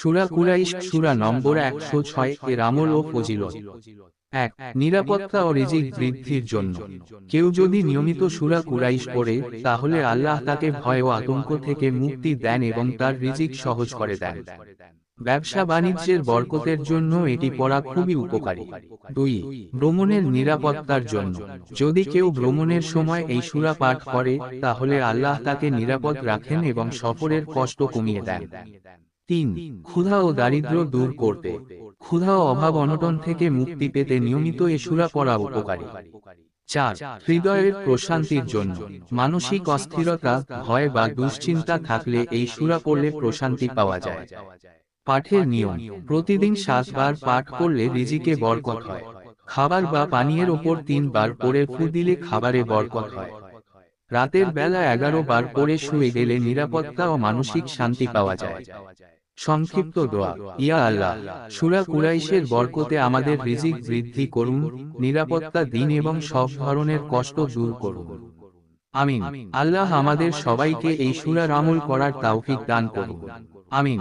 সুরা কুরাইশ সুরা নম্বর একশো ছয় এর আমল ও ফজিলত। এক নিরাপত্তা ও রিজিক বৃদ্ধির জন্য। কেউ যদি নিয়মিত সুরা কুরাইশ পড়ে তাহলে আল্লাহ তাকে ভয় ও আতঙ্ক থেকে মুক্তি দেন এবং তার রিজিক সহজ করে দেন। ব্যবসা বাণিজ্যের বরকতের জন্য এটি পড়া খুবই উপকারী। দুই ভ্রমণের নিরাপত্তার জন্য। যদি কেউ ভ্রমণের সময় এই সুরা পাঠ করে তাহলে আল্লাহ তাকে নিরাপদ রাখেন এবং সফরের কষ্ট কমিয়ে দেন তিন ক্ষুধা ও দারিদ্র দূর করতে। ক্ষুধা ও অভাব অনটন থেকে মুক্তি পেতে নিয়মিত এ সুরা পড়া উপকারী। চার, হৃদয়ের প্রশান্তির জন্য। মানসিক অস্থিরতা, ভয় বা দুশ্চিন্তা থাকলে এই সুরা পড়লে প্রশান্তি পাওয়া যায়। পাঠের নিয়ম, প্রতিদিন সাতবার পাঠ করলে রিজিকে বরকত হয়। খাবার বা পানীয়ের ওপর তিনবার পরে ফু দিলে খাবারে বরকত হয়। রাতের বেলা এগারো বার পরে শুয়ে গেলে নিরাপত্তা ও মানসিক শান্তি পাওয়া যায়। সংক্ষিপ্ত দোয়া। ইয়া আল্লাহ, সুরা কুরাইশের বরকতে আমাদের রিজিক বৃদ্ধি করুন, নিরাপত্তা দিন এবং সব ধরনের কষ্ট দূর করুন। আমিন। আল্লাহ আমাদের সবাইকে এই সুরা আমল করার তাওফিক দান করুন। আমিন।